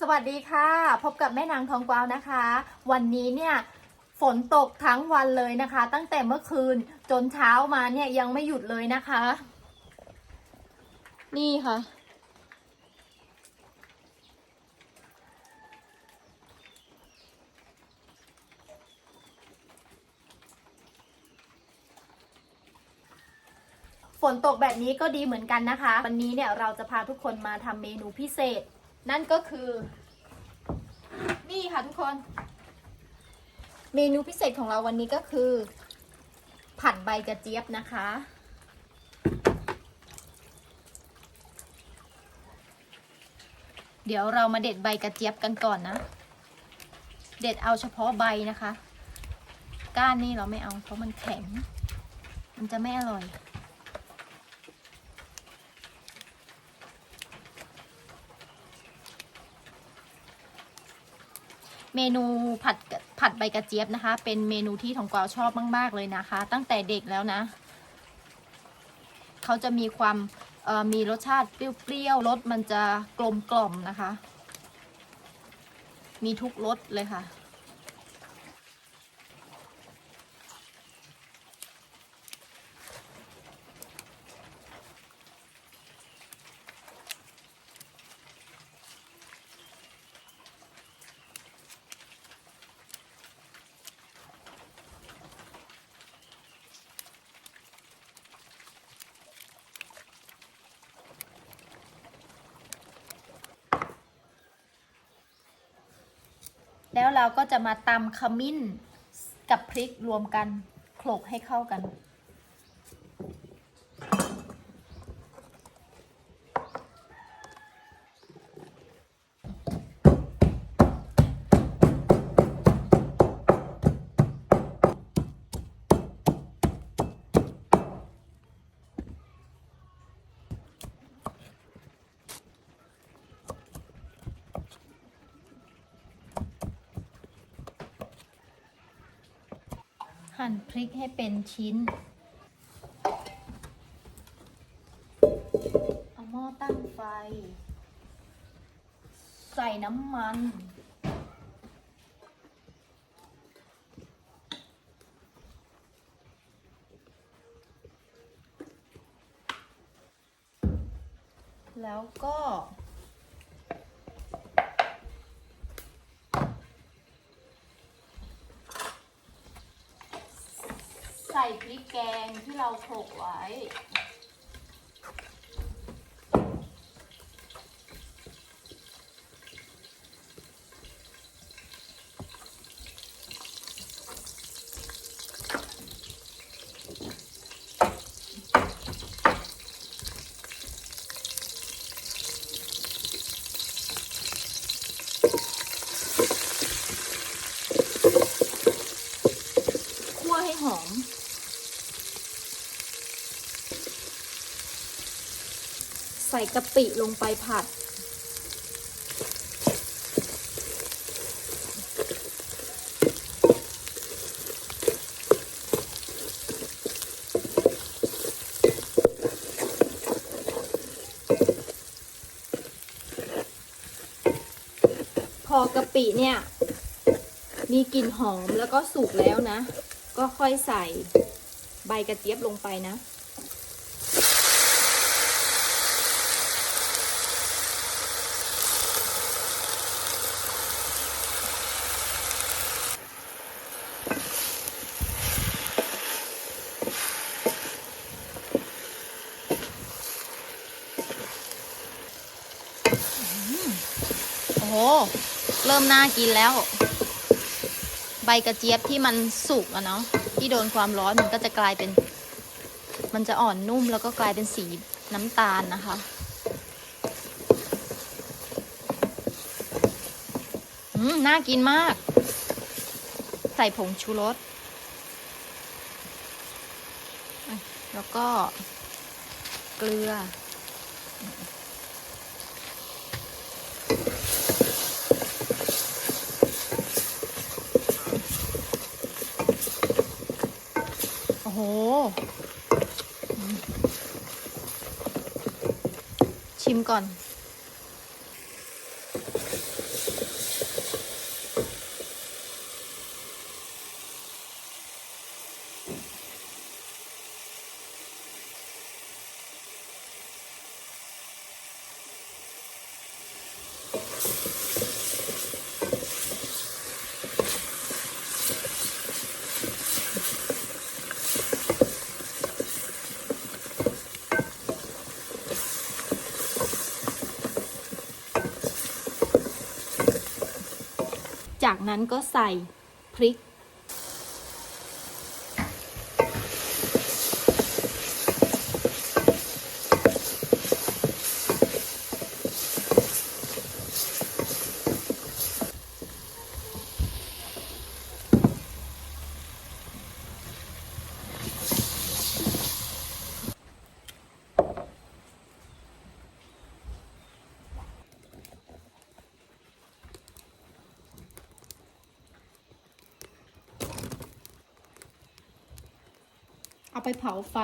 สวัสดีค่ะ พบกับแม่นางทองกวาวนะคะ วันนี้เนี่ยฝนตกทั้งวันเลยนะคะ ตั้งแต่เมื่อคืนจนเช้ามาเนี่ยยังไม่หยุดเลยนะคะ นี่ค่ะ ฝนตกแบบนี้ก็ดีเหมือนกันนะคะ วันนี้เนี่ยเราจะพาทุกคนมาทำเมนูพิเศษ นั่นก็คือ นี่ค่ะทุกคน เมนูพิเศษของเราวันนี้ก็คือ ผัดใบกระเจี๊ยบนะคะ เดี๋ยวเรามาเด็ดใบกระเจี๊ยบกันก่อนนะ เด็ดเอาเฉพาะใบนะคะ ก้านนี่เราไม่เอาเพราะมันแข็ง มันจะไม่อร่อย เมนูผัดผัดใบกระเจี๊ยบนะคะ เป็นเมนูที่ทองกวาวชอบมาก ๆ เลยนะคะ ตั้งแต่เด็กแล้วนะ เขาจะมีความมีรสชาติเปรี้ยวๆรสมันจะกลมกล่อมนะคะ มีทุกรสเลยค่ะ แล้วเราก็จะมาตำขมิ้นกับพริกรวมกันโขลกให้เข้ากัน หั่นพริกให้เป็นชิ้น เอาหม้อตั้งไฟ ใส่น้ำมัน แล้วก็ พริกแกงที่เราโขลกไว้ ส่กะปิลงไปผัด พอกะปิเนี่ย มีกลิ่นหอมแล้วก็สุกแล้วนะ ก็ค่อยใส่ใบกระเจี๊ยบลงไปนะ โอ้โห เริ่มน่ากินแล้ว ใบกระเจี๊ยบที่มันสุกอะเนาะที่โดนความร้อนมันก็จะกลายเป็น มันจะอ่อนนุ่มแล้วก็กลายเป็นสีน้ำตาลนะคะ อืม น่ากินมาก ใส่ผงชูรส แล้วก็เกลือ โอ้โห ชิมก่อน จากนั้นก็ใส่พริก ไปเผาไฟ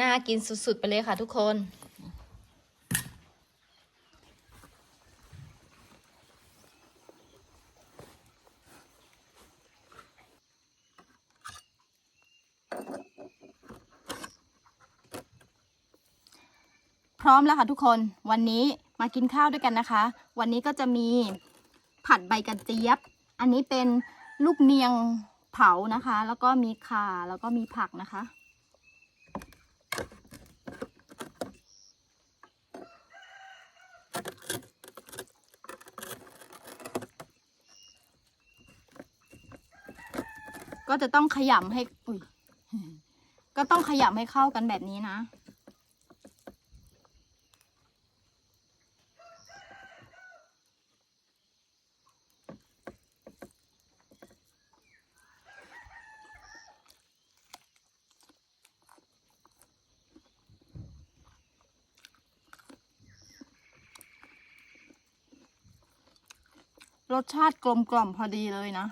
น่ากินสุดๆ ไปเลยค่ะทุกคน พร้อมแล้วค่ะทุกคนวันนี้มากินข้าวด้วยกันนะคะ วันนี้ก็จะมีผัดใบกระเจี๊ยบ อันนี้เป็นลูกเนียงเผานะคะ แล้วก็มีข่าแล้วก็มีผักนะคะ ก็จะต้องขยำให้อุ้ยก็ต้องขยำให้เข้ากันแบบนี้นะ รสชาติกลมกล่อมพอดีเลยนะ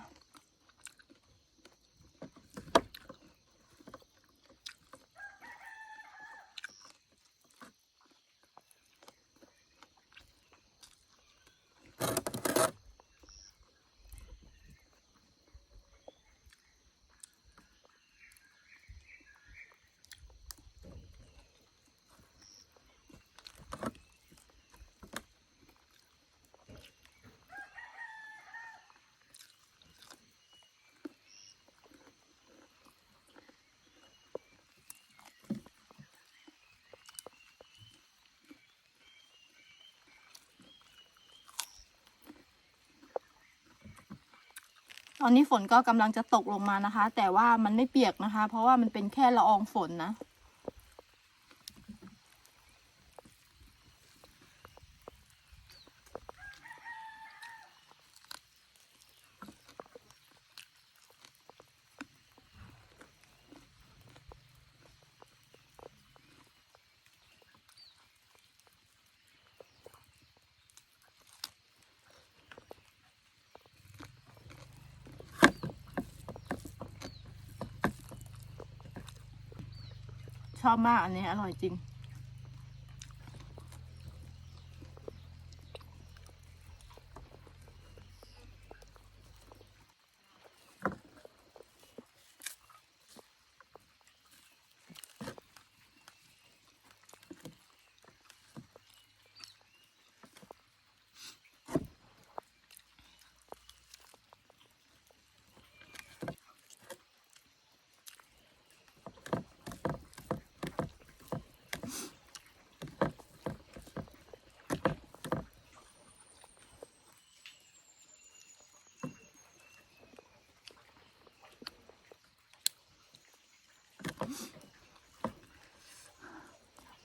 ตอนนี้ฝนก็กำลังจะตกลงมานะคะ แต่ว่ามันไม่เปียกนะคะ เพราะว่ามันเป็นแค่ละอองฝนนะ ชอบมากอันนี้อร่อยจริง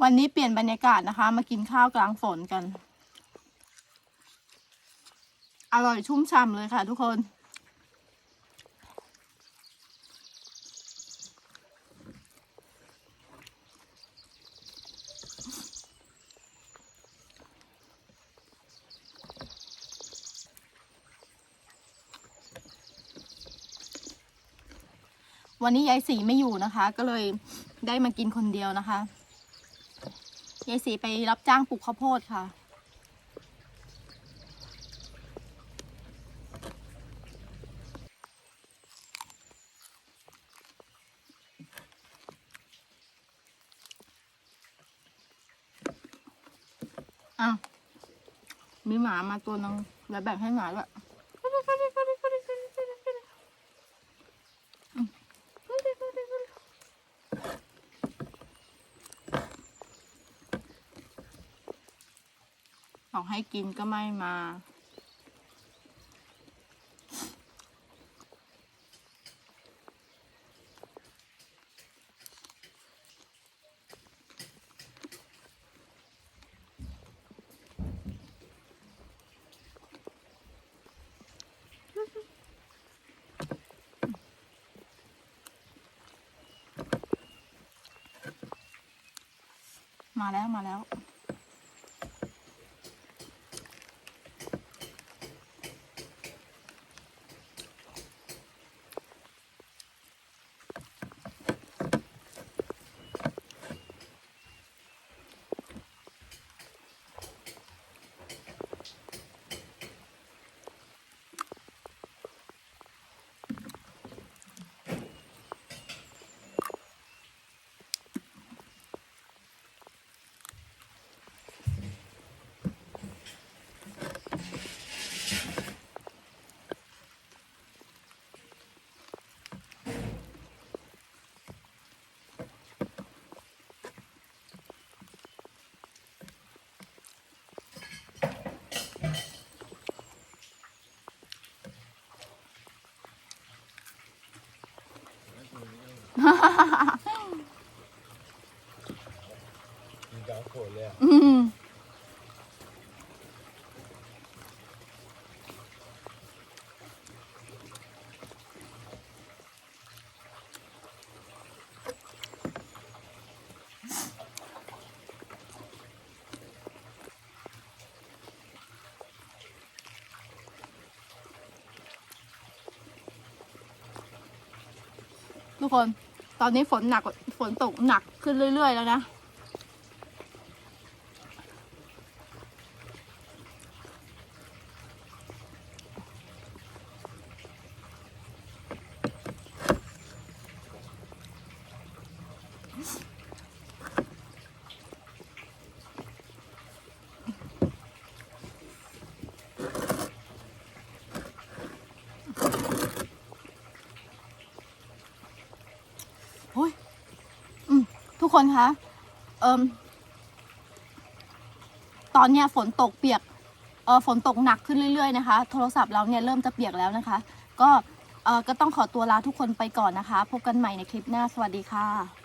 วันนี้เปลี่ยนบรรยากาศนะคะ มากินข้าวกลางฝนกัน อร่อยชุ่มฉ่ำเลยค่ะทุกคน วันนี้ยายสีไม่อยู่นะคะ ก็เลยได้มากินคนเดียวนะคะ ยายสีไปรับจ้างปลูกข้าวโพดค่ะ อ้าว มีหมามาตัวนึงแล้วแบ่งให้หมาด้วยบอก ให้กินก็ไม่มา มาแล้วมาแล้ว มีกลางฝนเลยอะ อืม ทุกคน ตอนนี้ฝนหนักฝนตกหนักขึ้นเรื่อย ๆ แล้วนะ คนคะเอิมตอนเนี้ยฝนตกเปียกเออฝนตกหนักขึ้นเรื่อยๆนะคะ โทรศัพท์เราเนี่ยเริ่มจะเปียกแล้วนะคะ ก็เออก็ต้องขอตัวลาทุกคนไปก่อนนะคะ พบกันใหม่ในคลิปหน้าสวัสดีค่ะ